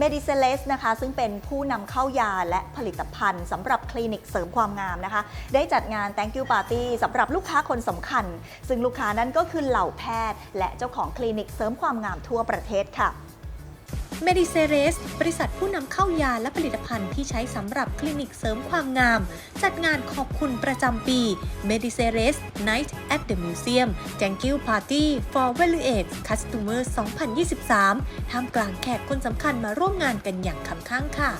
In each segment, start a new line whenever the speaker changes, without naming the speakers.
m e d i c e l e s นะคะซึ่งเป็นผู้นำเข้ายาและผลิตภัณฑ์สำหรับคลินิกเสริมความงามนะคะ ได้จัดงาน Thank you Party สำหรับลูกค้าคนสำคัญ ซึ่งลูกค้านั้นก็คือเหล่าแพทย์ และเจ้าของคลินิกเสริมความงามทั่วประเทศค่ะ
เมดิเซเรส บริษัทผู้นำเข้ายาและผลิตภัณฑ์ที่ใช้สำหรับคลินิกเสริมความงาม จัดงานขอบคุณประจำปี m e d i c e r e s Night at the Museum Thank you Party for Valued Customer 2023 ท่ามกลางแขกคนสำคัญมาร่วมงานกันอย่างคับข้างค่ะ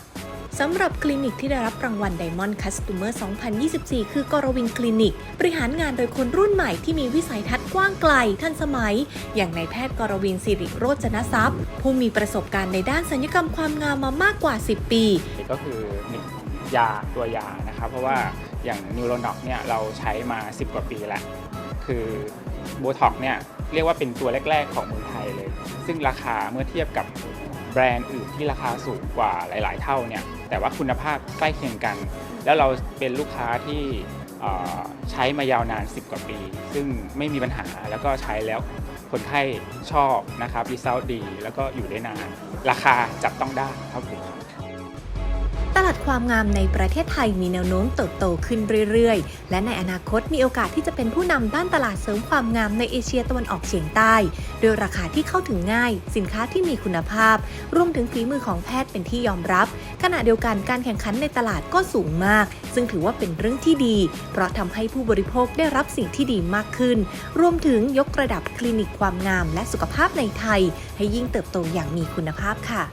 สำหรับคลินิกที่ได้รับรางวัล Diamond Customer 2024 คือกรวินคลินิก บริหารงานโดยคนรุ่นใหม่ที่มีวิสัยทัศน์กว้างไกลทันสมัย อย่างนายแพทย์กรวินสิริโรจนทรัพย์ ผู้มีประสบการณ์ในด้านสัญญกรรมความงามมามากกว่า 10 ปี
ก็คือยาตัวยานะครับ เพราะว่าอย่างนิวโรนอกเนี่ยเราใช้มา 10 กว่าปีแล้ว คือโบท็อกเนี่ยเรียกว่าเป็นตัวแรก ๆ ของเมืองไทยเลย ซึ่งราคาเมื่อเทียบกับ แบรนด์อื่นที่ราคาสูงกว่าหลาย ๆ เท่าเนี่ยแต่ว่าคุณภาพใกล้เคียงกัน แล้วเราเป็นลูกค้าที่ใช้มายาวนาน 10 กว่าปี ซึ่งไม่มีปัญหาแล้วก็ใช้แล้วคนไข้ชอบนะครับรีเซลดี แล้วก็อยู่ได้นาน ราคาจับต้องได้ครับผม
ตลาดความงามในประเทศไทยมีแนวโน้มเติบโตขึ้นเรื่อยๆ และในอนาคตมีโอกาสที่จะเป็นผู้นำด้านตลาดเสริมความงามในเอเชียตะวันออกเฉียงใต้ โดยราคาที่เข้าถึงง่าย สินค้าที่มีคุณภาพ รวมถึงฝีมือของแพทย์เป็นที่ยอมรับ ขณะเดียวกันการแข่งขันในตลาดก็สูงมาก ซึ่งถือว่าเป็นเรื่องที่ดี เพราะทำให้ผู้บริโภคได้รับสิ่งที่ดีมากขึ้น รวมถึงยกระดับคลินิกความงาม และสุขภาพในไทย ให้ยิ่งเติบโตอย่างมีคุณภาพค่ะ